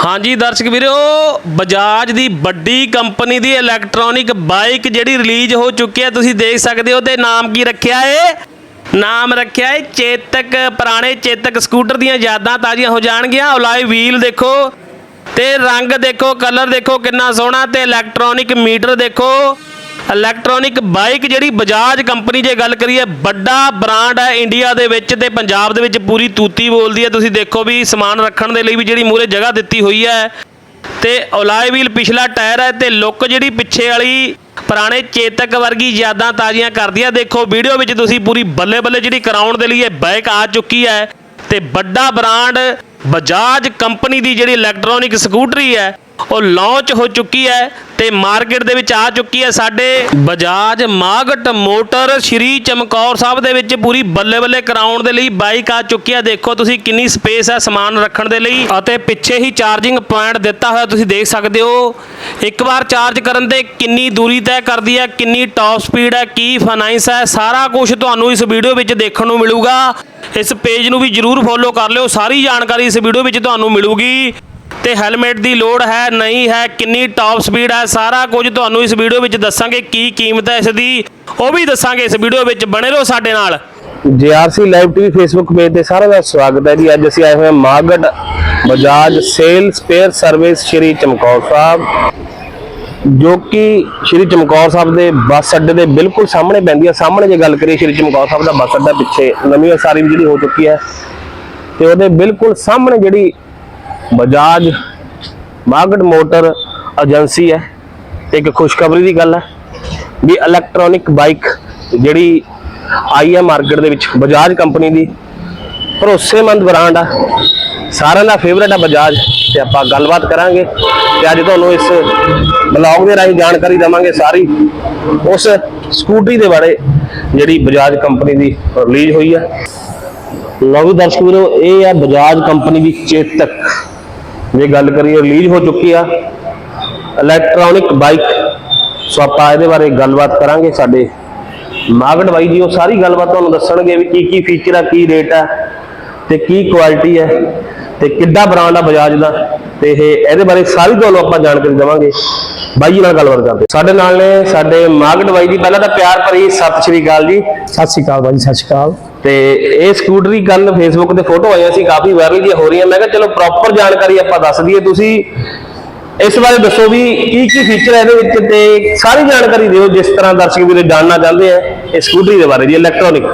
ਹਾਂਜੀ ਦਰਸ਼ਕ ਵੀਰੋ, ਬਜਾਜ ਦੀ ਵੱਡੀ ਕੰਪਨੀ ਦੀ ਇਲੈਕਟ੍ਰੋਨਿਕ ਬਾਈਕ ਜਿਹੜੀ ਰਿਲੀਜ਼ ਹੋ ਚੁੱਕੀ ਹੈ, ਤੁਸੀਂ ਦੇਖ ਸਕਦੇ ਹੋ ਤੇ ਨਾਮ ਕੀ ਰੱਖਿਆ ਏ? ਨਾਮ ਰੱਖਿਆ ਏ ਚੇਤਕ, ਪੁਰਾਣੇ ਚੇਤਕ ਸਕੂਟਰ ਦੀਆਂ ਯਾਦਾਂ ਤਾਜ਼ੀਆਂ ਹੋ ਜਾਣਗੀਆਂ। ਉਲਾਈ ਵੀਲ ਦੇਖੋ ਤੇ ਰੰਗ ਦੇਖੋ ਕਲਰ ਦੇਖੋ, ਕਿੰਨਾ ਸੋਹਣਾ ਤੇ ਇਲੈਕਟ੍ਰੋਨਿਕ ਮੀਟਰ ਦੇਖੋ। ਇਲੈਕਟ੍ਰੋਨਿਕ ਬਾਈਕ ਜਿਹੜੀ ਬਜਾਜ ਕੰਪਨੀ ਜੇ ਗੱਲ ਕਰੀਏ, ਵੱਡਾ ਬ੍ਰਾਂਡ ਹੈ ਇੰਡੀਆ ਦੇ ਵਿੱਚ ਤੇ ਪੰਜਾਬ ਦੇ ਵਿੱਚ ਪੂਰੀ ਤੂਤੀ ਬੋਲਦੀ ਹੈ। ਤੁਸੀਂ ਦੇਖੋ ਵੀ ਸਮਾਨ ਰੱਖਣ ਦੇ ਲਈ ਵੀ ਜਿਹੜੀ ਮੂਰੇ ਜਗ੍ਹਾ ਦਿੱਤੀ ਹੋਈ ਹੈ। ਤੇ ਅਲਾਈ ਵੀਲ ਪਿਛਲਾ ਟਾਇਰ ਹੈ ਤੇ ਲੁੱਕ ਜਿਹੜੀ ਪਿੱਛੇ ਵਾਲੀ ਪੁਰਾਣੇ ਚੇਤਕ ਵਰਗੀ ਯਾਦਾਂ ਤਾਜ਼ੀਆਂ ਕਰਦੀਆਂ ਦੇਖੋ ਵੀਡੀਓ ਵਿੱਚ ਤੁਸੀਂ ਪੂਰੀ ਬੱਲੇ ਬੱਲੇ ਜਿਹੜੀ ਕਰਾਉਣ ਦੇ ਲਈ ਇਹ ਬਾਈਕ ਆ ਚੁੱਕੀ ਹੈ। ਤੇ ਵੱਡਾ ਬ੍ਰਾਂਡ ਬਜਾਜ ਕੰਪਨੀ ਦੀ ਜਿਹੜੀ ਇਲੈਕਟ੍ਰੋਨਿਕ ਸਕੂਟਰੀ ਹੈ ਉਹ ਲਾਂਚ ਹੋ ਚੁੱਕੀ ਹੈ ਤੇ ਮਾਰਕੀਟ ਦੇ ਵਿੱਚ ਆ ਚੁੱਕੀ ਹੈ ਸਾਡੇ ਬਜਾਜ ਮਾਗਟ ਮੋਟਰ, ਸ਼੍ਰੀ ਚਮਕੌਰ ਸਾਹਿਬ ਦੇ ਵਿੱਚ ਪੂਰੀ ਬੱਲੇ ਬੱਲੇ ਕਰਾਉਣ ਦੇ ਲਈ ਬਾਈਕ ਆ ਚੁੱਕੀ ਹੈ। ਦੇਖੋ ਤੁਸੀਂ ਕਿੰਨੀ ਸਪੇਸ ਹੈ ਸਮਾਨ ਰੱਖਣ ਦੇ ਲਈ ਅਤੇ ਪਿੱਛੇ ਹੀ ਚਾਰਜਿੰਗ ਪੁਆਇੰਟ ਦਿੱਤਾ ਹੋਇਆ ਤੁਸੀਂ ਦੇਖ ਸਕਦੇ ਹੋ। ਇੱਕ ਵਾਰ ਚਾਰਜ ਕਰਨ ਤੇ ਕਿੰਨੀ ਦੂਰੀ ਤੈਅ ਕਰਦੀ ਹੈ, ਕਿੰਨੀ ਟਾਪ ਸਪੀਡ ਹੈ, ਕੀ ਫਾਈਨਾਂਸ ਹੈ, ਸਾਰਾ ਕੁਝ ਤੁਹਾਨੂੰ ਇਸ ਵੀਡੀਓ ਵਿੱਚ ਦੇਖਣ ਨੂੰ ਮਿਲੂਗਾ। ਇਸ ਪੇਜ ਨੂੰ ਵੀ ਜਰੂਰ ਫੋਲੋ ਕਰ ਲਿਓ, ਸਾਰੀ ਜਾਣਕਾਰੀ ਇਸ ਵੀਡੀਓ ਵਿੱਚ ਤੁਹਾਨੂੰ ਮਿਲੂਗੀ। ਤੇ ਹੈਲਮਟ ਦੀ ਲੋੜ ਹੈ, ਨਹੀਂ ਹੈ, ਕਿੰਨੀ ਟਾਪ ਸਪੀਡ ਹੈ, ਸਾਰਾ ਕੁਝ ਤੁਹਾਨੂੰ ਇਸ ਵੀਡੀਓ ਵਿੱਚ ਦੱਸਾਂਗੇ ਕੀ ਕੀਮਤ ਹੈ ਇਸ ਦੀ ਉਹ ਵੀ ਦੱਸਾਂਗੇ ਇਸ ਵੀਡੀਓ ਵਿੱਚ, ਬਣੇ ਰਹੋ ਸਾਡੇ ਨਾਲ। GRC live TV Facebook page ਤੇ ਸਾਰਿਆਂ ਦਾ ਸਵਾਗਤ ਹੈ ਜੀ। ਅੱਜ ਅਸੀਂ ਆਏ ਹੋਏ ਹਾਂ Magat Bajaj sale spare service Shri Chamkaur Sahib, ਜੋ ਕਿ ਸ਼੍ਰੀ ਚਮਕੌਰ ਸਾਹਿਬ ਦੇ ਬੱਸ ਅੱਡੇ ਦੇ ਬਿਲਕੁਲ ਸਾਹਮਣੇ ਪੈਂਦੀ ਹੈ। ਸਾਹਮਣੇ ਜੇ ਗੱਲ ਕਰੀਏ ਸ਼੍ਰੀ ਚਮਕੌਰ ਸਾਹਿਬ ਦਾ ਬੱਸ ਅੱਡਾ, ਪਿੱਛੇ ਨਵੀਂ ਉਸਾਰੀ ਜਿਹੜੀ ਹੋ ਚੁੱਕੀ ਹੈ, ਤੇ ਉਹਦੇ ਬਿਲਕੁਲ ਸਾਹਮਣੇ ਜਿਹੜੀ ਬਜਾਜ ਮਾਗੜ ਮੋਟਰ ਏਜੰਸੀ ਹੈ। ਤੇ ਇੱਕ ਖੁਸ਼ਖਬਰੀ ਦੀ ਗੱਲ ਹੈ ਵੀ ਇਲੈਕਟ੍ਰੋਨਿਕ ਬਾਈਕ ਜਿਹੜੀ ਆਈ ਹੈ ਮਾਰਕੀਟ ਦੇ ਵਿੱਚ ਬਜਾਜ ਕੰਪਨੀ ਦੀ ਭਰੋਸੇਮੰਦ ਬ੍ਰਾਂਡ ਆ। ਸਾਰਿਆਂ ਦਾ ਫੇਵਰੇਟ ਆ ਬਜਾਜ ਤੇ ਆਪਾਂ ਗੱਲਬਾਤ ਕਰਾਂਗੇ ਤੇ ਅੱਜ ਤੁਹਾਨੂੰ ਇਸ ਬਲੌਗ ਦੇ ਰਾਹੀਂ ਜਾਣਕਾਰੀ ਦੇਵਾਂਗੇ ਸਾਰੀ। ਉਸ ਸਕੂਟਰੀ ਦੇ ਬਾਰੇ ਜਿਹੜੀ ਬਜਾਜ ਕੰਪਨੀ ਦੀ ਰਿਲੀਜ਼ ਹੋਈ ਆ। ਲਓ ਦਰਸ਼ਕ ਵੀਰੋ, ਇਹ ਆ ਬਜਾਜ ਕੰਪਨੀ ਦੀ ਚੇਤਕ। ਜੇ ਗੱਲ ਕਰੀਏ ਰਿਲੀਜ਼ ਹੋ ਚੁੱਕੀ ਆ ਇਲੈਕਟ੍ਰੋਨਿਕ ਬਾਈਕ ਸੋ ਆਪਾਂ ਇਹਦੇ ਬਾਰੇ ਗੱਲਬਾਤ ਕਰਾਂਗੇ। ਸਾਡੇ ਮਾਗੜ ਬਾਈ ਜੀ, ਉਹ ਸਾਰੀ ਗੱਲਬਾਤ ਤੁਹਾਨੂੰ ਦੱਸਣਗੇ ਵੀ ਕੀ ਕੀ ਫੀਚਰ ਆ, ਕੀ ਰੇਟ ਆ, ਤੇ ਕੀ ਕੁਆਲਿਟੀ ਹੈ ਤੇ ਕਿੱਡਾ ਬ੍ਰਾਂਡ ਆ ਬਜਾਜ ਦਾ, ਤੇ ਇਹ ਇਹਦੇ ਬਾਰੇ ਸਾਰੀ ਤੁਹਾਨੂੰ ਆਪਾਂ ਜਾਣਕਾਰੀ ਦੇਵਾਂਗੇ। ਬਾਈ ਜੀ ਨਾਲ ਗੱਲਬਾਤ ਕਰਦੇ ਸਾਡੇ ਨਾਲ ਨੇ ਸਾਡੇ ਮਾਗੜ ਬਾਈ ਜੀ, ਪਹਿਲਾਂ ਤਾਂ ਪਿਆਰ ਭਰੀ ਸਤਿ ਸ਼੍ਰੀ ਅਕਾਲ ਜੀ। ਸਤਿ ਸ਼੍ਰੀ ਅਕਾਲ ਬਾਈ, ਸਤਿ ਸ਼੍ਰੀ ਅਕਾਲ। ਤੇ ਇਹ ਸਕੂਟਰੀ ਕੱਲ ਫੇਸਬੁੱਕ ਤੇ ਫੋਟੋ ਆਈਆਂ ਸੀ, ਕਾਫੀ ਵਾਇਰਲ ਜੀ ਹੋ ਰਹੀਆਂ। ਮੈਂ ਕਿਹਾ ਚਲੋ ਪ੍ਰੋਪਰ ਜਾਣਕਾਰੀ ਆਪਾਂ ਦੱਸ ਦਈਏ। ਤੁਸੀਂ ਇਸ ਬਾਰੇ ਦੱਸੋ ਵੀ ਕੀ ਕੀ ਫੀਚਰ ਹੈ ਇਹਦੇ ਵਿੱਚ ਤੇ ਸਾਰੀ ਜਾਣਕਾਰੀ ਦਿਓ, ਜਿਸ ਤਰ੍ਹਾਂ ਦਰਸ਼ਕ ਵੀਰੇ ਜਾਣਨਾ ਚਾਹੁੰਦੇ ਆ, ਇਹ ਸਕੂਟਰੀ ਦੇ ਬਾਰੇ ਜੀ ਇਲੈਕਟ੍ਰੋਨਿਕ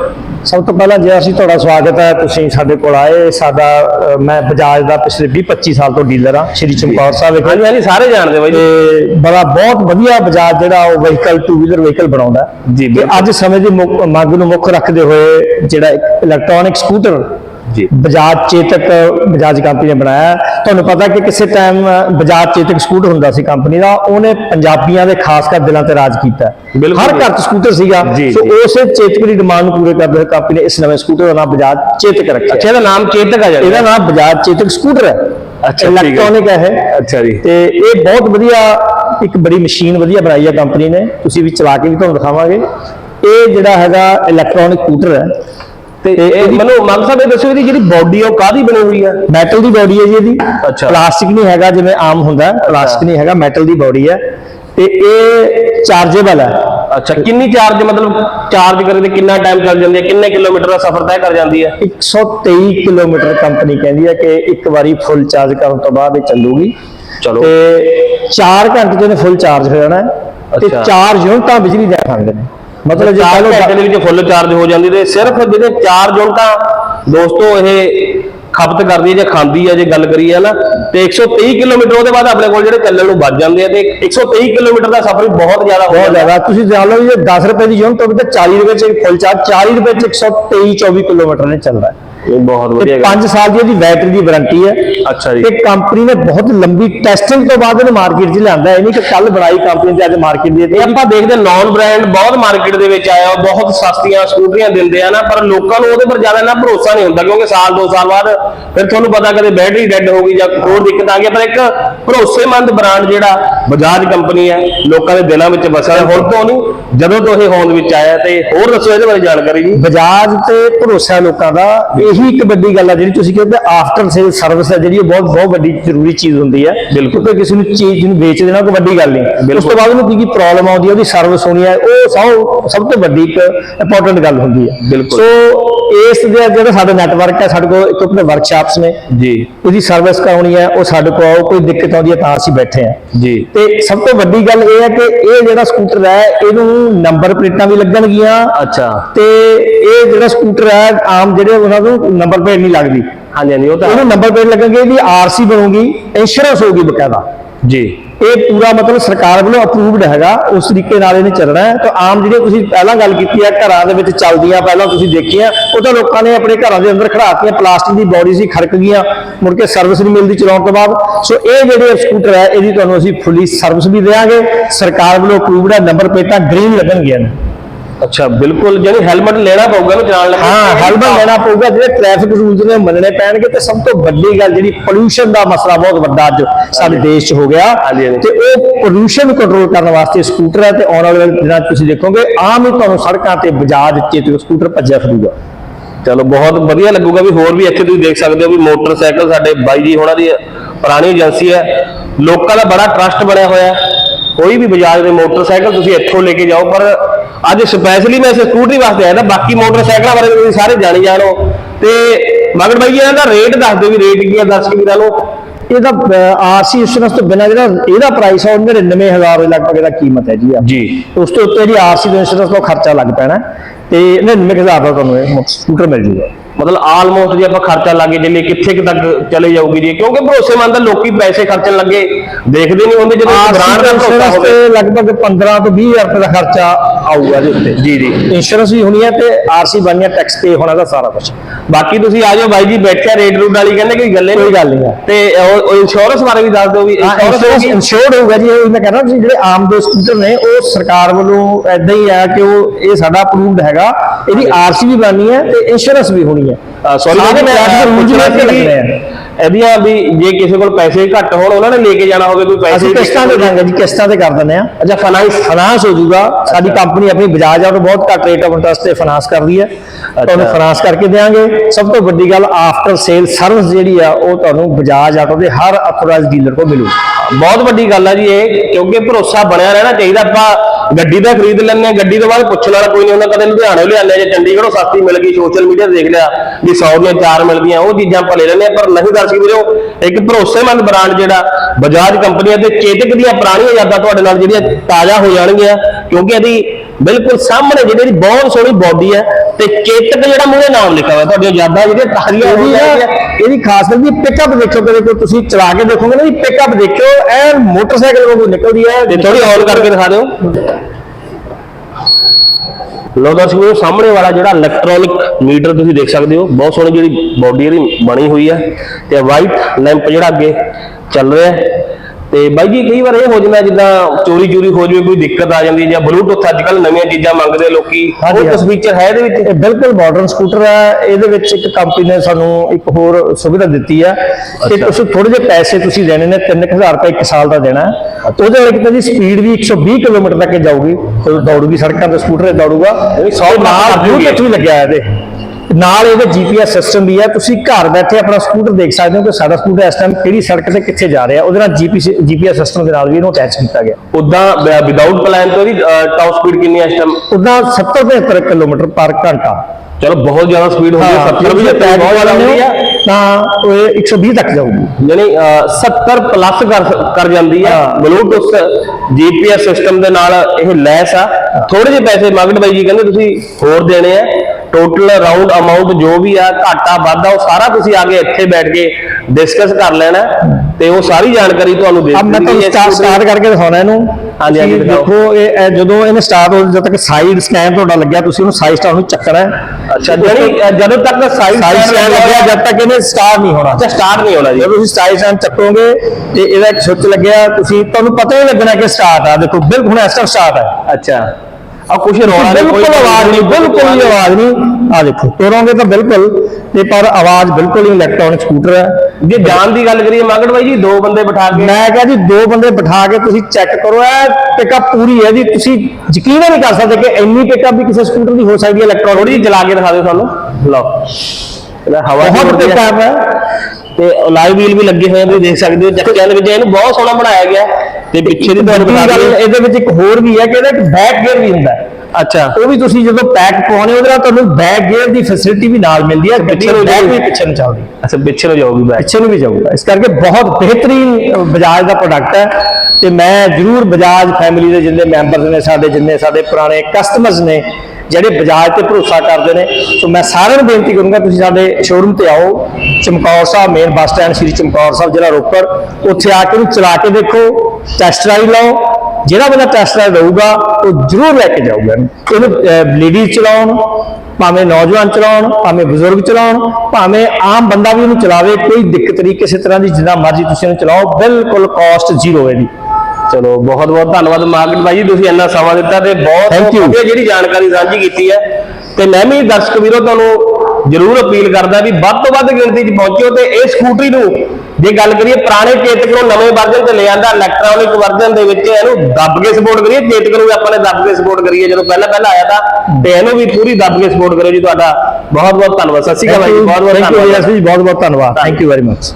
ਸਭ ਤੋਂ ਪਹਿਲਾਂ ਜੇ ਅਸੀਂ ਤੁਹਾਡਾ ਸਵਾਗਤ ਹੈ ਤੁਸੀਂ ਸਾਡੇ ਕੋਲ ਆਏ ਸਾਡਾ ਅ, ਮੈਂ ਬਜਾਜ ਦਾ ਪਿਛਲੇ 20 25 ਸਾਲ ਤੋਂ ਡੀਲਰ ਹਾਂ ਸ਼੍ਰੀ ਚਮਕੌਰ ਸਾਹਿਬ ਵਿਖੇ ਹਾਂਜੀ ਹਾਂਜੀ ਸਾਰੇ ਜਾਣਦੇ ਬਾਈ ਜੀ ਤੇ ਬੜਾ ਬਹੁਤ ਵਧੀਆ ਬਜਾਜ ਜਿਹੜਾ ਉਹ ਵਹੀਕਲ ਟੂ ਵੀਲਰ ਵਹੀਕਲ ਬਣਾਉਂਦਾ ਹੈ। ਜੀ, ਤੇ ਬਿਲਕੁਲ। ਅੱਜ ਸਮੇਂ ਦੀ ਮੁੱਖ- ਮੰਗ ਨੂੰ ਮੁੱਖ ਰੱਖਦੇ ਹੋਏ ਜਿਹੜਾ electronic scooter Bajaj Chetak Bajaj company ਨੇ ਬਣਾਇਆ। ਤੁਹਾਨੂੰ ਪਤਾ ਕਿ ਕਿਸੇ ਟਾਈਮ ਬਜਾਜ ਚੇਤਕ ਸਕੂਟਰ ਹੁੰਦਾ ਸੀ ਕੰਪਨੀ ਦਾ ਉਹਨੇ ਪੰਜਾਬੀਆਂ ਦੇ ਖਾਸ ਕਰ ਦਿਲਾਂ ਤੇ ਰਾਜ ਕੀਤਾ। ਹਰ ਘਰ 'ਚ ਸਕੂਟਰ ਸੀਗਾ। ਸੋ। ਉਸੇ ਚੇਤਕ ਦੀ ਡਿਮਾਂਡ ਨੂੰ ਪੂਰੇ ਕਰਦੇ ਹੋਏ ਕੰਪਨੀ ਨੇ ਇਸ ਨਵੇਂ ਸਕੂਟਰ ਦਾ ਨਾਮ ਬਜਾਜ ਚੇਤਕ ਰੱਖਿਆ। ਅੱਛਾ ਇਹਦਾ ਨਾਮ ਚੇਤਕ ਆ ਇਹਦਾ ਜਾਂਦਾ ਨਾਮ ਬਜਾਜ ਚੇਤਕ ਸਕੂਟਰ ਹੈ। ਅੱਛਾ। ਇਲੈਕਟ੍ਰੋਨਿਕ ਹੈ। ਇਹ। ਅੱਛਾ ਜੀ। ਤੇ ਇਹ ਬਹੁਤ ਵਧੀਆ ਇੱਕ ਬੜੀ ਮਸ਼ੀਨ ਵਧੀਆ ਬਣਾਈ ਹੈ ਕੰਪਨੀ ਨੇ। ਤੁਸੀਂ ਵੀ ਚਲਾ ਕੇ ਵੀ ਤੁਹਾਨੂੰ ਦਿਖਾਵਾਂਗੇ। ਇਹ ਜਿਹੜਾ ਹੈਗਾ ਇਲੈਕਟ੍ਰੋਨਿਕ ਸਕੂਟਰ ਹੈ ਤੇ ਇਹ ਮੈਨੂੰ ਮੰਗ ਸਾਹਿਬ ਇਹ ਦੱਸੋ ਇਹਦੀ ਜਿਹੜੀ ਬਾਡੀ ਆ ਉਹ ਕਾਦੀ ਬਣੀ ਹੋਈ ਆ? ਮੈਟਲ ਦੀ ਬਾਡੀ ਹੈ ਜੀ ਇਹਦੀ। ਅੱਛਾ। ਪਲਾਸਟਿਕ ਨਹੀਂ ਹੈਗਾ ਜਿਵੇਂ ਆਮ ਹੁੰਦਾ ਪਲਾਸਟਿਕ ਨਹੀਂ ਹੈਗਾ ਮੈਟਲ ਦੀ ਬਾਡੀ ਹੈ ਤੇ ਇਹ ਚਾਰਜੇਬਲ ਹੈ ਅੱਛਾ ਕਿੰਨੀ ਚਾਰਜ ਮਤਲਬ ਚਾਰਜ ਕਰੇ ਤੇ ਕਿੰਨਾ ਟਾਈਮ ਚੱਲ ਜਾਂਦੀ ਹੈ ਕਿੰਨੇ ਕਿਲੋਮੀਟਰ ਦਾ ਸਫ਼ਰ ਤੈਅ ਕਰ ਜਾਂਦੀ ਹੈ 123 ਕਿਲੋਮੀਟਰ ਕੰਪਨੀ ਕਹਿੰਦੀ ਹੈ ਕਿ ਇੱਕ ਵਾਰੀ ਫੁੱਲ ਚਾਰਜ ਕਰਨ ਤੋਂ ਬਾਅਦ ਇਹ ਚੱਲੂਗੀ। ਚਲੋ। ਤੇ 4 ਘੰਟੇ 'ਚ ਇਹਨੇ ਫੁੱਲ ਚਾਰਜ ਹੋ ਜਾਣਾ। ਤੇ ਅੱਛਾ। 4 ਯੂਨਿਟਾਂ ਬਿਜਲੀ ਦੇ ਖਾਂਦੇ ਨੇ। ਮਤਲਬ ਜੇ 4 ਕੱਲ੍ਹ ਨੂੰ ਘੰਟੇ ਦੇ ਵਿੱਚ ਫੁੱਲ ਚਾਰਜ ਹੋ ਜਾਂਦੀ ਤੇ ਸਿਰਫ ਜਿਹੜੇ 4 ਯੂਨਿਟਾਂ ਦੋਸਤੋ ਇਹ ਖਪਤ ਕਰਦੀ ਹੈ ਜੇ ਖਾਂਦੀ ਹੈ ਜੇ ਗੱਲ ਕਰੀਏ ਨਾ ਤੇ 123 ਕਿਲੋਮੀਟਰ ਉਹਦੇ ਬਾਅਦ ਆਪਣੇ ਕੋਲ ਜਿਹੜੇ ਚੱਲਣ ਨੂੰ ਬਚ ਜਾਂਦੇ ਆ ਤੇ 123 ਕਿਲੋਮੀਟਰ ਦਾ ਸਫ਼ਰ ਬਹੁਤ ਜ਼ਿਆਦਾ ਹੋ ਬਹੁਤ ਜਾਂਦਾ। ਜ਼ਿਆਦਾ। ਤੁਸੀਂ ਜਾਣ ਲਓ ਜੇ 10 ਰੁਪਏ ਦੀ ਯੂਨਿਟ ਹੋਵੇ ਤਾਂ 40 ਰੁਪਏ 'ਚ ਫੁੱਲ ਚਾਰਜ 40 ਰੁਪਏ 'ਚ 123 24 ਕਿਲੋਮੀਟਰ ਨੇ ਚੱਲਦਾ ਹੈ ਇਹ ਬਹੁਤ ਤੇ ਵਧੀਆ ਗੱਲ 5 ਸਾਲ ਦੀ ਇਹਦੀ ਬੈਟਰੀ ਦੀ ਵਾਰੰਟੀ ਹੈ। ਅੱਛਾ ਜੀ। ਤੇ ਕੰਪਨੀ ਨੇ ਬਹੁਤ ਲੰਬੀ ਟੈਸਟਿੰਗ ਤੋਂ ਬਾਅਦ ਇਹਨੂੰ ਮਾਰਕੀਟ 'ਚ ਲਿਆਂਦਾ ਇਹ ਨਹੀਂ ਕਿ ਕੱਲ ਬਣਾਈ ਕੰਪਨੀ ਤੇ ਅੱਜ ਮਾਰਕੀਟ ਦੀ ਇਹ ਆਪਾਂ ਦੇਖਦੇ ਨੌਨ ਬ੍ਰਾਂਡ ਬਹੁਤ ਮਾਰਕੀਟ ਦੇ ਵਿੱਚ ਆਇਆ ਉਹ ਬਹੁਤ ਸਸਤੀਆਂ ਸਕੂਟਰੀਆਂ ਦਿੰਦੇ ਆ ਨਾ ਪਰ ਲੋਕਾਂ ਨੂੰ ਉਹਦੇ ਪਰ ਜ਼ਿਆਦਾ ਨਾ ਭਰੋਸਾ ਨਹੀਂ ਹੁੰਦਾ ਕਿਉਂਕਿ ਸਾਲ ਦੋ ਸਾਲ ਬਾਅਦ ਫਿਰ ਤੁਹਾਨੂੰ ਪਤਾ ਕਦੇ ਬੈਟਰੀ ਡੈੱਡ ਹੋ ਗਈ ਜਾਂ ਹੋਰ ਦਿੱਕਤ ਆ ਗਈ ਪਰ ਇੱਕ ਭਰੋਸੇਮੰਦ ਬ੍ਰਾਂਡ ਜਿਹੜਾ ਬਜਾਜ ਕੰਪਨੀ ਹੈ ਲੋਕਾਂ ਦੇ ਦਿਲਾਂ ਵਿੱਚ ਵਸਿਆ ਹੁਣ ਤੋਂ ਨਹੀਂ ਜਦੋਂ ਤੋਂ ਇਹ ਹੋਂਦ ਵਿੱਚ ਆਇਆ ਤੇ ਹੋਰ ਦੱਸੋ ਇਹਦੇ ਬਾਰੇ ਜਾਣਕਾਰੀ ਜੀ। ਬਜਾਜ ਤੇ ਭਰੋਸਾ ਲੋਕਾਂ ਦਾ ਇਹੀ ਇਹੀ ਇੱਕ ਵੱਡੀ ਗੱਲ ਆ ਜਿਹੜੀ ਤੁਸੀਂ ਕਹਿੰਦੇ ਆਫਟਰ ਸੇਲ ਸਰਵਿਸ ਹੈ ਜਿਹੜੀ ਉਹ ਬਹੁਤ ਬਹੁਤ ਵੱਡੀ ਜ਼ਰੂਰੀ ਚੀਜ਼ ਹੁੰਦੀ ਹੈ ਬਿਲਕੁਲ। ਕਿਉਂਕਿ ਕਿਸੇ ਨੂੰ ਚੀਜ਼ ਨੂੰ ਵੇਚ ਦੇਣਾ ਕੋਈ ਵੱਡੀ ਗੱਲ ਨਹੀਂ। ਉਸ। ਤੋਂ ਬਾਅਦ ਉਹਨੂੰ ਕੀ ਕੀ ਪ੍ਰੋਬਲਮ ਆਉਂਦੀ ਹੈ ਉਹਦੀ ਸਰਵਿਸ ਹੋਣੀ ਹੈ ਉਹ ਸਭ ਸਭ ਤੋਂ ਵੱਡੀ ਇੱਕ ਇੰਪੋਰਟੈਂਟ ਗੱਲ ਹੁੰਦੀ ਹੈ ਬਿਲਕੁਲ। ਸੋ ਇਸ ਦੇ ਜਿਹੜਾ ਸਾਡਾ ਨੈਟਵਰਕ ਹੈ ਸਾਡੇ ਕੋਲ ਇਕਵਿਪਮੈਂਟ ਵਰਕਸ਼ਾਪਸ ਨੇ। ਜੀ। ਉਹਦੀ ਸਰਵਿਸ ਕਰਾਉਣੀ ਹੈ ਉਹ ਸਾਡੇ ਕੋਲ ਆਓ, ਕੋਈ ਦਿੱਕਤ ਆਉਂਦੀ ਹੈ ਤਾਂ ਅਸੀਂ ਬੈਠੇ ਹਾਂ ਜੀ। ਤੇ ਸਭ ਤੋਂ ਵੱਡੀ ਗੱਲ ਇਹ ਹੈ ਕਿ ਇਹ ਜਿਹੜਾ ਸਕੂਟਰ ਹੈ ਇਹਨੂੰ ਨੰਬਰ ਪਲੇਟਾਂ ਵੀ ਲੱਗਣਗੀਆਂ। ਅੱਛਾ। ਤੇ ਇਹ ਜਿਹੜਾ ਸਕੂਟਰ ਹੈ ਆਮ ਜਿਹੜੇ ਉਹਨਾਂ ਨੂੰ ਨੰਬਰ ਪਲੇਟ ਨਹੀਂ ਲੱਗਦੀ। ਹਾਂਜੀ ਹਾਂਜੀ ਉਹ ਤਾਂ ਇਹਨੂੰ ਨੰਬਰ ਪਲੇਟ ਲੱਗਣਗੇ ਇਹਦੀ ਆਰਸੀ ਬਣੂਗੀ ਇੰਸ਼ੋਰੈਂਸ ਹੋਊਗੀ ਬਕਾਇਦਾ। ਜੀ। ਇਹ ਪੂਰਾ ਮਤਲਬ ਸਰਕਾਰ ਵੱਲੋਂ ਅਪਰੂਵਡ ਹੈਗਾ ਉਸ ਤਰੀਕੇ ਨਾਲ ਇਹਨੇ ਚੱਲਣਾ ਹੈ। ਤਾਂ ਆਮ ਜਿਹੜੇ ਤੁਸੀਂ ਪਹਿਲਾਂ ਗੱਲ ਕੀਤੀ ਹੈ ਘਰਾਂ ਦੇ ਵਿੱਚ ਚੱਲਦੀਆਂ ਪਹਿਲਾਂ ਤੁਸੀਂ ਦੇਖੀਆਂ ਉਹ ਤਾਂ ਲੋਕਾਂ ਨੇ ਆਪਣੇ ਘਰਾਂ ਦੇ ਅੰਦਰ ਖੜਾਤੀਆਂ ਪਲਾਸਟਿਕ ਦੀ ਬੋਡੀ ਸੀ ਖੜਕ ਗਈਆਂ ਮੁੜ ਕੇ ਸਰਵਿਸ ਨਹੀਂ ਮਿਲਦੀ ਚਲਾਉਣ ਤੋਂ ਬਾਅਦ। ਸੋ ਇਹ ਜਿਹੜੇ ਸਕੂਟਰ ਹੈ ਇਹਦੀ ਤੁਹਾਨੂੰ ਅਸੀਂ ਫੁੱਲੀ ਸਰਵਿਸ ਵੀ ਦੇਵਾਂਗੇ ਸਰਕਾਰ ਵੱਲੋਂ ਅਪਰੂਵਡ ਹੈ ਨੰਬਰ ਪਲੇਟਾਂ ਗ੍ਰੀਨ ਲੱਗਣਗੀਆਂ ਨੇ। ਅੱਛਾ ਬਿਲਕੁਲ ਜਾਨੀ ਹੈਲਮਟ ਲੈਣਾ ਪਊਗਾ ਨਾ ਚਲਾਉਣ ਲੱਗੇ ਹਾਂ ਹੈਲਮਟ ਲੈਣਾ ਪਊਗਾ ਜਿਹੜੇ ਟ੍ਰੈਫਿਕ ਰੂਲਸ ਨੇ ਮੰਨਣੇ ਪੈਣਗੇ ਤੇ ਸਭ ਤੋਂ ਵੱਡੀ ਗੱਲ ਜਿਹੜੀ ਪੋਲੂਸ਼ਨ ਦਾ ਮਸਲਾ ਬਹੁਤ ਵੱਡਾ ਅੱਜ ਸਾਡੇ ਦੇਸ਼ 'ਚ ਹੋ ਗਿਆ। ਤੇ ਉਹ ਪੋਲੂਸ਼ਨ ਕੰਟਰੋਲ ਕਰਨ ਵਾਸਤੇ ਸਕੂਟਰ ਹੈ ਤੇ ਆਉਣ ਵਾਲੇ ਦਿਨਾਂ 'ਚ ਤੁਸੀਂ ਦੇਖੋਗੇ ਆਮ ਹੀ ਤੁਹਾਨੂੰ ਸੜਕਾਂ ਤੇ ਬਜਾਜ ਚੇਤਕ ਸਕੂਟਰ ਭੱਜਿਆ ਫਿਰੂਗਾ। ਚਲੋ ਬਹੁਤ ਵਧੀਆ ਲੱਗੂਗਾ ਵੀ ਹੋਰ ਵੀ ਇੱਥੇ ਤੁਸੀਂ ਦੇਖ ਸਕਦੇ ਹੋ ਵੀ ਮੋਟਰਸਾਈਕਲ ਸਾਡੇ ਬਾਈ ਜੀ ਹੋਣਾ ਦੀ ਪੁਰਾਣੀ ਏਜੰਸੀ ਹੈ। ਲੋਕਾਂ ਦਾ ਬੜਾ ਟਰਸਟ ਬਣਿਆ ਹੋਇਆ ਕੋਈ ਵੀ ਬਜਾਜ ਦੇ ਮੋਟਰਸਾਈਕਲ ਤੁਸੀਂ ਇੱਥੋਂ ਲੈ ਕੇ ਜਾਓ ਪਰ ਅੱਜ ਸਪੈਸ਼ਲੀ ਮੈਂ ਇਸ ਸਕੂਟਰੀ ਵਾਸਤੇ ਆਇਆ ਤਾਂ ਬਾਕੀ ਮੋਟਰਸਾਈਕਲਾਂ ਬਾਰੇ ਤੁਸੀਂ ਸਾਰੇ ਜਾਣੀ ਜਾਣੋ ਤੇ ਮਗਰ ਬਾਈ ਜੀ ਇਹਨਾਂ ਦਾ ਰੇਟ ਦੱਸ ਦਿਓ ਵੀ ਰੇਟ ਕੀ ਹੈ ਦਰਸ਼ਕ ਵੀਰਾਂ ਨੂੰ ਇਹਦਾ ਆਰਸੀ ਇੰਸ਼ੋਰੈਂਸ ਤੋਂ ਬਿਨਾਂ ਜਿਹੜਾ ਇਹਦਾ ਪ੍ਰਾਈਸ ਹੈ ਉਹ 99000 ਦੇ ਲਗਭਗ ਇਹਦਾ ਕੀਮਤ ਹੈ ਜੀ ਆ। ਜੀ। ਉਸ ਤੋਂ ਉੱਤੇ ਜਿਹੜੀ ਆਰਸੀ ਇੰਸ਼ੋਰੈਂਸ ਤੋਂ ਖਰਚਾ ਲੱਗ ਪੈਣਾ। ਤੇ 99000 ਦਾ ਤੁਹਾਨੂੰ ਇਹ ਸਕੂਟਰ ਮਿਲ ਜੂਗਾ। ਮਤਲਬ ਆਲਮੋਸਟ ਜੇ ਆਪਾਂ ਖਰਚਾ ਲਾਗੇ ਚੱਲੇ ਕਿੱਥੇ ਕੁ ਤੱਕ ਚਲੇ ਜਾਊਗੀ ਜੀ ਕਿਉਂਕਿ ਭਰੋਸੇਮੰਦ ਲੋਕੀ ਪੈਸੇ ਖਰਚਣ ਲੱਗੇ ਦੇਖਦੇ ਨਹੀਂ ਹੁੰਦੇ ਜਦੋਂ ਬ੍ਰਾਂਡ ਦਾ ਭਰੋਸਾ ਹੋਵੇ। ਲਗਭਗ 15 ਤੋਂ 20000 ਰੁਪਏ ਦਾ ਖਰਚਾ ਆਊਗਾ ਜੀ ਉੱਤੇ। ਜੀ ਜੀ। ਇੰਸ਼ੋਰੈਂਸ ਵੀ ਹੋਣੀ ਹੈ ਤੇ ਆਰਸੀ ਬਣਨੀ ਹੈ ਟੈਕਸ ਪੇ ਹੋਣਾ ਦਾ ਸਾਰਾ ਕੁਝ ਬਾਕੀ ਤੁਸੀਂ ਆ ਜਾਓ ਬਾਈ ਜੀ ਬੈਠਿਆ ਰੇਟ ਰੂਟ ਵਾਲੀ ਕਹਿੰਦੇ ਕੋਈ ਗੱਲੇ ਕੋਈ ਗੱਲ ਨਹੀਂ ਹੈ ਤੇ ਉਹ ਇੰਸ਼ੋਰੈਂਸ ਬਾਰੇ ਵੀ ਦੱਸ ਦਿਓ ਵੀ ਇੰਸ਼ੋਰੈਂਸ ਇੰਸ਼ੋਰਡ ਹੋਊਗਾ। ਜੀ ਇਹ ਮੈਂ ਕਹਿੰਦਾ ਜੀ ਜਿਹੜੇ ਆਮ ਦੋ ਸਕੂਟਰ ਨੇ ਉਹ ਸਰਕਾਰ ਵੱਲੋਂ ਐਦਾਂ ਹੀ ਹੈ ਕਿ ਉਹ ਇਹ ਸਾਡਾ ਅਪਰੂਵਡ ਹੈਗਾ ਇਹਦੀ ਆਰਸੀ ਵੀ ਬਣਨੀ ਹੈ ਤੇ ਇੰਸ਼ੋਰੈਂਸ ਵੀ ਹੋਣੀ ਹੈ। ਸੌਰੀ ਮੈਂ ਪੁੱਛਣਾ ਸੀ ਇਹਦੀਆਂ ਵੀ ਜੇ ਕਿਸੇ ਕੋਲ ਪੈਸੇ ਘੱਟ ਹੋਣ ਉਹਨਾਂ ਨੇ ਲੈ ਕੇ ਜਾਣਾ ਹੋਵੇ ਕੋਈ ਪੈਸੇ ਅਸੀਂ ਕਿਸ਼ਤਾਂ ਤੇ ਦਾਂਗੇ ਜੀ ਕਿਸ਼ਤਾਂ ਤੇ ਕਰ ਦਿੰਦੇ ਆ ਅੱਛਾ ਫਾਈਨਾਂਸ ਫਾਈਨਾਂਸ ਹੋ ਜਾਊਗਾ। ਸਾਡੀ ਕੰਪਨੀ ਆਪਣੀ ਬਜਾਜ ਆਟੋ ਬਹੁਤ ਘੱਟ ਰੇਟ ਆਫ ਇੰਟਰਸਟ ਤੇ ਫਾਈਨਾਂਸ ਕਰਦੀ ਹੈ। ਤੁਹਾਨੂੰ ਫਾਈਨਾਂਸ ਕਰਕੇ ਦੇਵਾਂਗੇ ਸਭ ਤੋਂ ਵੱਡੀ ਗੱਲ ਆਫਟਰ ਸੇਲ ਸਰਵਿਸ ਜਿਹੜੀ ਆ ਉਹ ਤੁਹਾਨੂੰ ਬਜਾਜ ਆਟੋ ਦੇ ਹਰ ਅਥੋਰਾਈਜ਼ਡ ਡੀਲਰ ਕੋਲ ਮਿਲੂ। ਬਹੁਤ ਵੱਡੀ ਗੱਲ ਆ ਜੀ ਇਹ ਕਿਉਂਕਿ ਭਰੋਸਾ ਬਣਿਆ ਰਹਿਣਾ ਚਾਹੀਦਾ। ਆਪਾਂ ਗੱਡੀ ਦਾ ਖਰੀਦ ਆ ਗੱਡੀ ਤੋਂ ਬਾਅਦ ਪੁੱਛਣ ਵਾਲਾ ਕੋਈ ਨਹੀਂ ਹੁੰਦਾ ਕਦੇ ਲੁਧਿਆਣੇ ਲਿਆਉਂਦੇ ਜਾਂ ਚੰਡੀਗੜ੍ਹੋਂ ਸਸਤੀ ਮਿਲ ਗਈ ਸੋਸ਼ਲ ਮੀਡੀਆ ਦੇਖ ਲਿਆ ਵੀ 100 ਦੀਆਂ ਚਾਰ ਮਿਲਦੀਆਂ ਉਹ ਚੀਜ਼ਾਂ ਆਪਾਂ ਲੈ ਆ। ਪਰ ਨਹੀਂ ਦਰਸ਼ਕ ਵੀਰੋ ਇੱਕ ਭਰੋਸੇਮੰਦ ਬ੍ਰਾਂਡ ਜਿਹੜਾ ਬਜਾਜ ਕੰਪਨੀ ਹੈ ਤੇ ਚੇਤਕ ਦੀਆਂ ਪੁਰਾਣੀਆਂ ਯਾਦਾਂ ਤੁਹਾਡੇ ਨਾਲ ਜਿਹੜੀਆਂ ਤਾਜ਼ਾ ਹੋ ਜਾਣਗੀਆਂ ਕਿਉਂਕਿ ਇਹਦੀ ਬਿਲਕੁਲ ਸਾਹਮਣੇ ਜਿਹੜੀ ਬਹੁਤ ਸੋਹਣੀ ਬਾਡੀ ਹੈ ਤੇ ਚੇਤਕ ਜਿਹੜਾ ਮੂਹਰੇ ਨਾਮ ਲਿਖਿਆ ਹੋਇਆ ਤੁਹਾਡੀਆਂ ਯਾਦਾਂ ਜਿਹੜੀਆਂ ਤਾਜ਼ੀਆਂ ਹੋ ਇਹਦੀ ਨਾ ਜਾਣਗੀਆਂ। ਇਹਦੀ ਖਾਸ ਗੱਲ ਦੀ ਪਿਕਅਪ ਦੇਖੋ ਕਦੇ ਕੋਈ ਤੁਸੀਂ ਚਲਾ ਕੇ ਦੇਖੋਗੇ ਨਾ ਇਹ ਪਿਕਅਪ ਦੇਖਿਓ ਐ ਮੋਟਰਸਾਈਕਲ ਵਾਂਗੂ ਨਿਕਲਦੀ ਹੈ। ਤੇ ਥੋੜੀ ਔਨ ਕਰਕੇ ਦਿਖਾ ਦਿਓ। ਲੋ ਦਰਸ਼ਕ ਸਾਹਮਣੇ ਵਾਲਾ ਜਿਹੜਾ ਇਲੈਕਟ੍ਰੋਨਿਕ ਮੀਟਰ ਤੁਸੀਂ ਦੇਖ ਸਕਦੇ ਹੋ ਬਹੁਤ ਸੋਹਣੀ ਜਿਹੜੀ ਬਾਡੀ ਇਹਦੀ ਬਣੀ ਹੋਈ ਹੈ। ਤੇ ਵਾਈਟ ਲੈਂਪ ਜਿਹੜਾ ਅੱਗੇ ਚੱਲ ਰਿਹਾ ਹੈ। ਤੇ ਬਾਈ ਜੀ ਕਈ ਵਾਰ ਇਹ ਹੋ ਜਾਂਦਾ ਜਿੱਦਾਂ ਚੋਰੀ ਚੋਰੀ ਹੋ ਜਾਵੇ ਕੋਈ ਦਿੱਕਤ ਆ ਜਾਂਦੀ ਜਾਂ ਬਲੂਟੁੱਥ ਅੱਜ ਕੱਲ ਨਵੀਆਂ ਚੀਜ਼ਾਂ ਮੰਗਦੇ ਲੋਕੀ ਉਹ। ਫੀਚਰ ਹੈ ਇਹਦੇ ਵਿੱਚ ਇਹ ਬਿਲਕੁਲ ਮਾਡਰਨ ਸਕੂਟਰ ਹੈ ਇਹਦੇ ਵਿੱਚ ਇੱਕ ਕੰਪਨੀ ਨੇ ਸਾਨੂੰ ਇੱਕ ਹੋਰ ਸੁਵਿਧਾ ਦਿੱਤੀ ਹੈ ਕਿ। ਤੁਸੀਂ ਥੋੜੇ ਜਿਹੇ ਪੈਸੇ ਤੁਸੀਂ ਦੇਣੇ ਨੇ 3000 ਰੁਪਏ ਇੱਕ ਸਾਲ ਦਾ ਦੇਣਾ ਉਹਦੇ ਨਾਲ ਇੱਕ ਤਾਂ ਦੀ ਸਪੀਡ ਵੀ 120 ਕਿਲੋਮੀਟਰ ਤੱਕ ਜਾਊਗੀ ਦੌੜੂਗੀ ਸੜਕਾਂ ਤੇ ਸਕੂਟਰ ਦੌੜੂਗਾ ਸੌ ਨਾਲ। ਬਲੂਟੁੱਥ ਵੀ ਲੱਗਿਆ ਇਹਦੇ ਨਾਲ ਇਹਦੇ ਜੀਪੀਐਸ ਸਿਸਟਮ ਵੀ ਹੈ। ਤੁਸੀਂ ਘਰ ਬੈਠੇ ਆਪਣਾ ਸਕੂਟਰ ਦੇਖ ਸਕਦੇ ਹੋ ਕਿ ਸਾਡਾ ਸਕੂਟਰ ਇਸ ਟਾਈਮ ਕਿਹੜੀ ਸੜਕ ਤੇ ਕਿੱਥੇ ਜਾ ਰਿਹਾ। ਉਹਦੇ ਨਾਲ ਜੀਪੀਐਸ ਸਿਸਟਮ ਦੇ ਨਾਲ ਵੀ ਇਹਨੂੰ ਅਟੈਚ ਕੀਤਾ ਗਿਆ। ਉਦਾਂ ਵਿਦਆਊਟ ਪਲਾਨ ਤੋਂ ਇਹਦੀ ਟਾਪ ਸਪੀਡ ਕਿੰਨੀ ਹੈ ਇਸ ਟਾਈਮ ਉਹਦਾ 70 ਤੋਂ 75 ਕਿਲੋਮੀਟਰ ਪਰ ਘੰਟਾ। ਚਲੋ ਬਹੁਤ ਜ਼ਿਆਦਾ ਸਪੀਡ ਹੈ 70 ਵੀ ਟੈਗ ਬਹੁਤ ਜ਼ਿਆਦਾ ਹੁੰਦੀ ਹੈ। ਤਾਂ ਉਹ 120 ਤੱਕ ਜਾਊਗੀ। ਯਾਨੀ ਅਹ, 70 ਪਲੱਸ ਕਰ ਜਾਂਦੀ ਹਾਂ। ਬਲੂਟੁੱਥ ਜੀਪੀਐਸ ਸਿਸਟਮ ਦੇ ਨਾਲ ਇਹ ਲੈਸ ਆ। ਥੋੜੇ ਜਿਹੇ ਪੈਸੇ ਮਗੜ ਬਾਈ ਜੀ ਕਹਿੰਦੇ ਤੁਸੀਂ ਹੋਰ ਦੇਣੇ ਆ। ਟੋਟਲ ਰਾਉਂਡ ਅਮਾਉਂਟ ਜੋ ਵੀ ਆ ਘਾਟਾ ਵਾਧਾ ਉਹ ਸਾਰਾ ਤੁਸੀਂ ਆ ਕੇ ਇੱਥੇ ਬੈਠ ਕੇ ਡਿਸਕਸ ਕਰ ਲੈਣਾ ਤੇ ਉਹ ਸਾਰੀ ਜਾਣਕਾਰੀ ਤੁਹਾਨੂੰ ਦੇ ਅਬ ਮੈਂ ਤੁਹਾਨੂੰ ਦਿੱਤੀ ਸਟਾਰਟ ਕਰਕੇ ਦਿਖਾਉਣਾ ਇਹਨੂੰ। ਹਾਂਜੀ, ਹਾਂਜੀ। ਦੇਖੋ ਇਹ ਜਦੋਂ ਇਹਨੇ ਸਟਾਰਟ ਹੋ ਜਦ ਤੱਕ ਸਾਈਡ ਸਕੈਨ ਤੁਹਾਡਾ ਲੱਗਿਆ ਤੁਸੀਂ ਉਹਨੂੰ ਸਾਈਡ ਸਟਾਰ ਨੂੰ ਚੱਕਣਾ ਹੈ। ਅੱਛਾ ਜਿਹੜੀ ਜਦੋਂ ਤੱਕ ਸਾਈਡ ਸਕੈਨ ਲੱਗਿਆ ਜਦ ਤੱਕ ਇਹਨੇ ਸਟਾਰਟ ਨਹੀਂ ਹੋਣਾ। ਅੱਛਾ ਸਟਾਰਟ ਨਹੀਂ ਹੋਣਾ ਜੀ। ਜਦੋਂ ਤੁਸੀਂ ਸਾਈਡ ਸਕੈਨ ਚੱਕੋਗੇ ਤੇ ਇਹਦਾ ਇੱਕ ਸੁੱਚ ਲੱਗਿਆ ਤੁਸੀਂ ਤੁਹਾਨੂੰ ਪਤਾ ਹੀ ਲੱਗਣਾ ਕਿ ਸਟਾਰਟ ਆ। ਦੇਖੋ ਬਿਲਕੁਲ ਹੁਣ ਇਸ ਟਾਈਮ ਸਟਾਰਟ ਹੈ ਅੱਛਾ। ਆ ਕੁਝ ਰੋਣਾ ਨਹੀਂ ਬਿਲਕੁਲ ਆਵਾਜ਼ ਨਹੀਂ ਬਿਲਕੁਲ ਵੀ ਆਵਾਜ਼ ਨਹੀਂ। ਆ ਦੇਖੋ ਤੋਰੋਗੇ ਤਾਂ ਬਿਲਕੁਲ ਤੇ ਪਰ ਆਵਾਜ਼ ਬਿਲਕੁਲ ਹੀ ਇਲੈਕਟ੍ਰੋਨਿਕ ਸਕੂਟਰ ਹੈ। ਜੇ ਜਾਨ ਦੀ ਗੱਲ ਕਰੀਏ ਮਗੜ ਬਾਈ ਜੀ ਦੋ ਬੰਦੇ ਬਿਠਾ ਕੇ ਮੈਂ ਕਿਹਾ ਜੀ ਦੋ ਬੰਦੇ ਬਿਠਾ ਕੇ ਤੁਸੀਂ ਚੈੱਕ ਕਰੋ ਇਹ ਪਿਕਅਪ ਪੂਰੀ ਹੈ ਜੀ। ਤੁਸੀਂ ਯਕੀਨ ਹੀ ਨਹੀਂ ਕਰ ਸਕਦੇ ਕਿ ਇੰਨੀ ਪਿਕਅਪ ਵੀ ਕਿਸੇ ਸਕੂਟਰ ਦੀ ਹੋ ਸਕਦੀ ਹੈ ਥੋੜੀ ਇਲੈਕਟ੍ਰੋਨਿਕ ਜਿਹੀ ਚਲਾ ਕੇ ਦਿਖਾ ਦਿਓ ਸਾਨੂੰ। ਲਓ। ਇਹਦਾ ਹਵਾ ਬਹੁਤ। ਬੇਕਾਰ ਹੈ। ਤੇ ਲਾਈਵ ਵੀਲ ਵੀ ਲੱਗੇ ਹੋਏ ਆ ਤੁਸੀਂ ਦੇਖ ਸਕਦੇ ਹੋ ਚੱਕਿਆਂ ਦੇ ਵਿੱਚ ਇਹਨੂੰ ਬਹੁਤ ਸੋਹਣਾ ਬਣਾਇਆ ਗਿਆ ਹੈ। ਤੇ ਪਿੱਛੇ ਦੀ ਤੁਹਾਨੂੰ ਬਤਾ ਗੱਲ ਇਹਦੇ ਵਿੱਚ ਇੱਕ ਹੋਰ ਵੀ ਹੈ ਕਿ ਇਹਦਾ ਇੱਕ ਬੈਕ ਗੇਅਰ ਵੀ ਹੁੰਦਾ ਹੈ। ਅੱਛਾ। ਉਹ ਵੀ ਤੁਸੀਂ ਜਦੋਂ ਪੈਕ ਪਾਉਣੇ ਉਹਦੇ ਨਾਲ ਤੁਹਾਨੂੰ ਬੈਕ ਗੇਅਰ ਦੀ ਫੈਸਿਲਿਟੀ ਵੀ ਨਾਲ ਮਿਲਦੀ ਹੈ। ਪਿੱਛੇ ਨੂੰ ਨੂੰ ਬੈਕ ਵੀ ਜਾਊਗੀ। ਪਿੱਛੇ ਨੂੰ ਚੱਲਦੀ ਅੱਛਾ ਪਿੱਛੇ ਨੂੰ ਜਾਊਗੀ ਬੈਕ ਪਿੱਛੇ ਨੂੰ ਵੀ ਜਾਊਗਾ। ਇਸ ਕਰਕੇ ਬਹੁਤ ਬਿਹਤਰੀਨ ਬਜਾਜ ਦਾ ਪ੍ਰੋਡਕਟ ਹੈ। ਤੇ ਮੈਂ ਜ਼ਰੂਰ ਬਜਾਜ ਫੈਮਿਲੀ ਦੇ ਜਿੰਨੇ ਮੈਂਬਰਸ ਨੇ ਸਾਡੇ ਜਿੰਨੇ ਸਾਡੇ ਪੁਰਾਣੇ ਕਸਟਮਰਸ ਨੇ ਜਿਹੜੇ ਬਜਾਜ ਤੇ ਭਰੋਸਾ ਕਰਦੇ ਨੇ। ਸੋ ਮੈਂ ਸਾਰਿਆਂ ਨੂੰ ਬੇਨਤੀ ਕਰੂੰਗਾ, ਤੁਸੀਂ ਸਾਡੇ ਸ਼ੋਰੂਮ ਤੇ ਆਓ। Chamkaur Sahib main bus stand Sri Chamkaur Sahib, ਜ਼ਿਲ੍ਹਾ ਰੋਪੜ। ਉੱਥੇ ਆ ਕੇ ਉਹਨੂੰ ਚਲਾ ਕੇ ਦੇਖੋ ਟੈਸਟ ਡਰਾਈਵ ਲਓ। ਜਿਹੜਾ ਬੰਦਾ ਟੈਸਟ ਡਰਾਈਵ ਲਊਗਾ, ਉਹ ਜ਼ਰੂਰ ਲੈ ਕੇ ਜਾਊਗਾ। ਇਹਨੂੰ ਇਹਨੂੰ ਲੇਡੀਜ਼ ਚਲਾਉਣ, ਭਾਵੇਂ ਨੌਜਵਾਨ ਚਲਾਉਣ, ਭਾਵੇਂ ਬਜ਼ੁਰਗ ਚਲਾਉਣ, ਭਾਵੇਂ ਆਮ ਬੰਦਾ ਵੀ ਉਹਨੂੰ ਚਲਾਵੇ, ਕੋਈ ਦਿੱਕਤ ਨਹੀਂ, ਕਿਸੇ ਤਰ੍ਹਾਂ ਦੀ ਜਿੰਨਾ ਮਰਜ਼ੀ ਤੁਸੀਂ ਇਹਨੂੰ ਚਲਾਓ, ਬਿਲਕੁਲ ਕਾਸਟ ਜ਼ੀਰੋ ਹੈ ਇਹਦੀ ਚਲੋ ਬਹੁਤ ਬਹੁਤ ਧੰਨਵਾਦ ਮਾਰਕਟ ਭਾਈ ਤੁਸੀਂ ਇੰਨਾ ਸਮਾਂ ਦਿੱਤਾ ਤੇ ਬਹੁਤ. ਵਧੀਆ ਜਿਹੜੀ ਜਾਣਕਾਰੀ ਸਾਂਝੀ ਕੀਤੀ ਹੈ। ਤੇ ਮੈਂ ਵੀ ਦਰਸ਼ਕ ਵੀਰੋ ਤੁਹਾਨੂੰ ਜ਼ਰੂਰ ਅਪੀਲ ਕਰਦਾ ਵੀ ਵੱਧ ਤੋਂ ਵੱਧ ਗਿਣਤੀ 'ਚ ਪਹੁੰਚੋ ਤੇ ਇਹ ਸਕੂਟਰੀ ਨੂੰ ਜੇ ਗੱਲ ਕਰੀਏ ਪੁਰਾਣੇ ਚੇਤਕ ਨੂੰ ਨਵੇਂ ਵਰਜ਼ਨ ਤੇ ਲੈ ਆਂਦਾ ਇਲੈਕਟ੍ਰੋਨਿਕ ਵਰਜ਼ਨ ਦੇ ਵਿੱਚ ਇਹਨੂੰ ਦੱਬ ਕੇ ਸਪੋਰਟ ਕਰੀਏ। ਚੇਤਕ ਨੂੰ ਵੀ ਆਪਾਂ ਨੇ ਦੱਬ ਕੇ ਸਪੋਰਟ ਕਰੀਏ। ਜਦੋਂ ਪਹਿਲਾਂ ਪਹਿਲਾਂ ਆਇਆ ਤਾਂ ਤੇ ਇਹਨੂੰ ਵੀ ਪੂਰੀ ਦੱਬ ਕੇ ਸਪੋਰਟ ਕਰਿਓ ਜੀ। ਤੁਹਾਡਾ ਬਹੁਤ ਬਹੁਤ ਧੰਨਵਾਦ। ਸਤਿ ਸ਼੍ਰੀ ਅਕਾਲ ਜੀ ਬਹੁਤ ਬਹੁਤ ਧੰਨਵਾਦ। ਬਹੁਤ ਬਹੁਤ ਧੰਨਵਾਦ। Thank you very much